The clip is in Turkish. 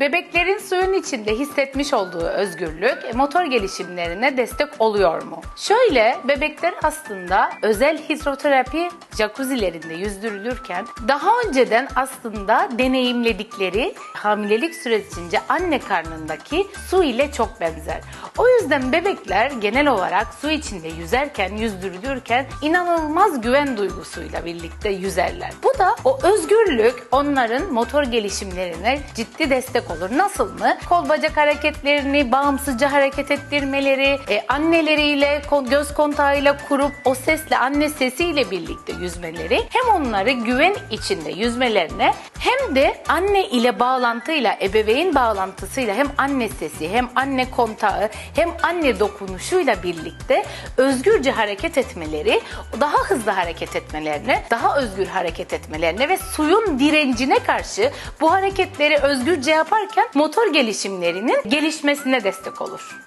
Bebeklerin suyun içinde hissetmiş olduğu özgürlük e, motor gelişimlerine destek oluyor mu? Şöyle bebekler aslında özel hidroterapi jacuzzilerinde yüzdürülürken daha önceden aslında deneyimledikleri hamilelik sürecince anne karnındaki su ile çok benzer. O yüzden bebekler genel olarak su içinde yüzerken, yüzdürülürken inanılmaz güven duygusuyla birlikte yüzerler. Bu da o özgürlük onların motor gelişimlerine ciddi destek olur. Nasıl mı? Kol bacak hareketlerini bağımsızca hareket ettirmeleri, e, anneleriyle göz kontağıyla kurup o sesle anne sesiyle birlikte yüzmeleri hem onları güven içinde yüzmelerine hem de anne ile bağlantıyla ebeveyn bağlantısıyla hem anne sesi hem anne kontağı hem anne dokunuşuyla birlikte özgürce hareket etmeleri, daha hızlı hareket etmelerine, daha özgür hareket etmelerine ve suyun direncine karşı bu hareketleri özgürce yaparken motor gelişimlerinin gelişmesine destek olur.